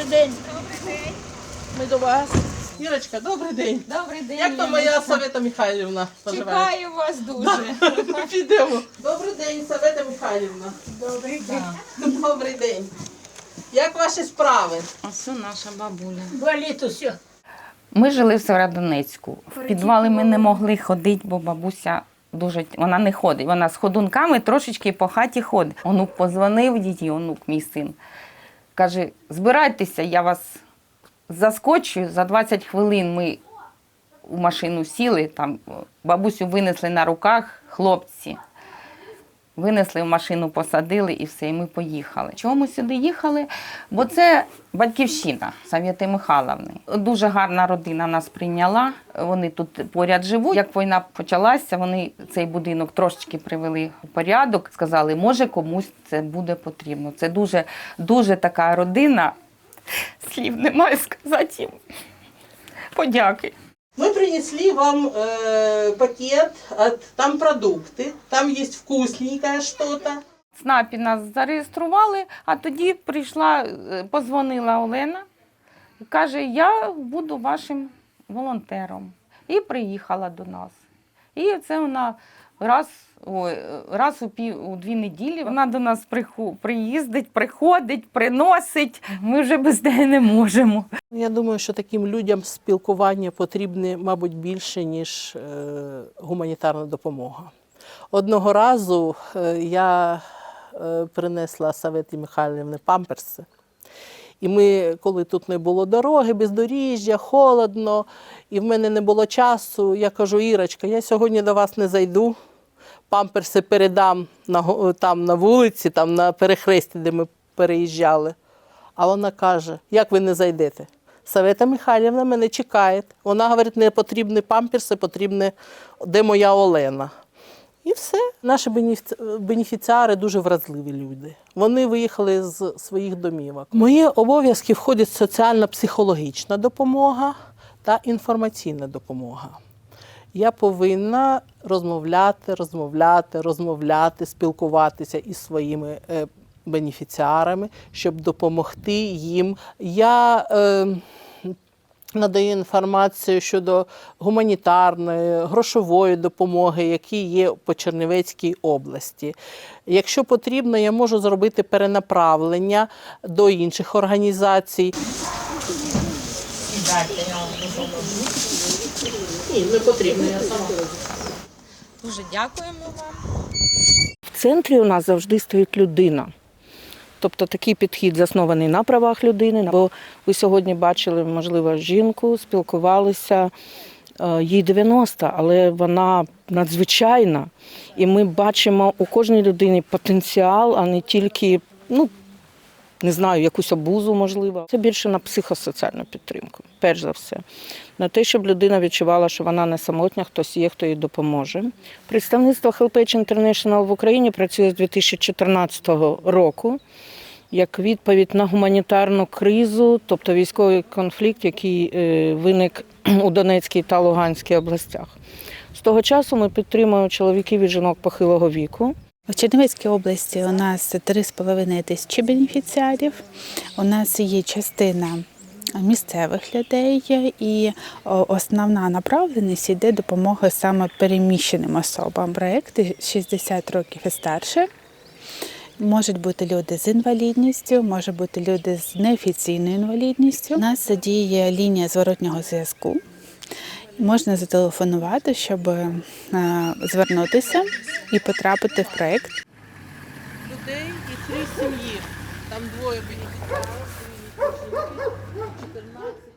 день. Ми до вас. Ірочка, добрий день. Добрий день. Як там моя. Савета Михайлівна поживає? Чекаю вас дуже. Підемо. Добрий день, Савета Михайлівна. Добрий день. Добрий день. Як ваші справи? А це наша бабуля. Болить усе. Ми жили в Северодонецьку. В підвали ми не могли ходити, бо бабуся дуже вона не ходить. Вона з ходунками трошечки по хаті ходить. Онук позвонив діді, онук, мій син. Каже: збирайтеся, я вас заскочу. За 20 хвилин ми у машину сіли, там бабусю винесли на руках хлопці. Винесли в машину, посадили і все, і ми поїхали. Чому ми сюди їхали? Бо це батьківщина Сав'яти Михайловни. Дуже гарна родина нас прийняла. Вони тут поряд живуть. Як війна почалася, вони цей будинок трошечки привели у порядок. Сказали, може комусь це буде потрібно. Це дуже, дуже така родина. Слів немає сказати їм. Подяки. Мы принесли вам э, пакет, от, там продукты, там есть вкусненькое что-то. В СНАПі нас зареєстрували, а тоді прийшла, е, позвонила Олена і каже, я буду вашим волонтером. І приїхала до нас. І це вона раз, ой, раз у, пів, у дві неділі вона до нас приху- приїздить, приходить, приносить. Ми вже без неї не можемо. Я думаю, що таким людям спілкування потрібне, мабуть, більше, ніж е, гуманітарна допомога. Одного разу е, я е, принесла Саветі Михайлівни памперси. І ми, коли тут не було дороги, бездоріжжя, холодно, і в мене не було часу, я кажу, Ірочка, я сьогодні до вас не зайду. Памперси передам на, там на вулиці, там на перехресті, де ми переїжджали. А вона каже: як ви не зайдете? Савета Михайлівна мене чекає. Вона говорить, не потрібні памперси, потрібне, де моя Олена. І все. Наші бенефіціари дуже вразливі люди. Вони виїхали з своїх домівок. Мої обов'язки входять соціально-психологічна допомога та інформаційна допомога. Я повинна розмовляти, розмовляти, розмовляти, спілкуватися із своїми е, бенефіціарами, щоб допомогти їм. Я е, надаю інформацію щодо гуманітарної, грошової допомоги, які є по Чернівецькій області. Якщо потрібно, я можу зробити перенаправлення до інших організацій. Ні, не потрібно, я сама. Дуже дякуємо вам. В центрі у нас завжди стоїть людина. Тобто такий підхід заснований на правах людини. Бо ви сьогодні бачили, можливо, жінку, спілкувалися. е, Їй 90, але вона надзвичайна. І ми бачимо у кожній людині потенціал, а не тільки, ну, не знаю, якусь обузу, можливо. Це більше на психосоціальну підтримку, перш за все. На те, щоб людина відчувала, що вона не самотня, хтось є, хто їй допоможе. Представництво Helpage International в Україні працює з 2014 року як відповідь на гуманітарну кризу, тобто військовий конфлікт, який е, виник у Донецькій та Луганській областях. З того часу ми підтримуємо чоловіків і жінок похилого віку. В Чернівецькій області у нас 3,5 тисячі бенефіціарів. У нас є частина місцевих людей, і основна направленість йде допомога саме переміщеним особам. Проекти 60 років і старше. Можуть бути люди з інвалідністю, можуть бути люди з неофіційною інвалідністю. У нас задіє лінія зворотнього зв'язку. Можна зателефонувати, щоб е, звернутися і потрапити в проєкт. людей і три сім'ї. Там двоє бенефіціарів, 14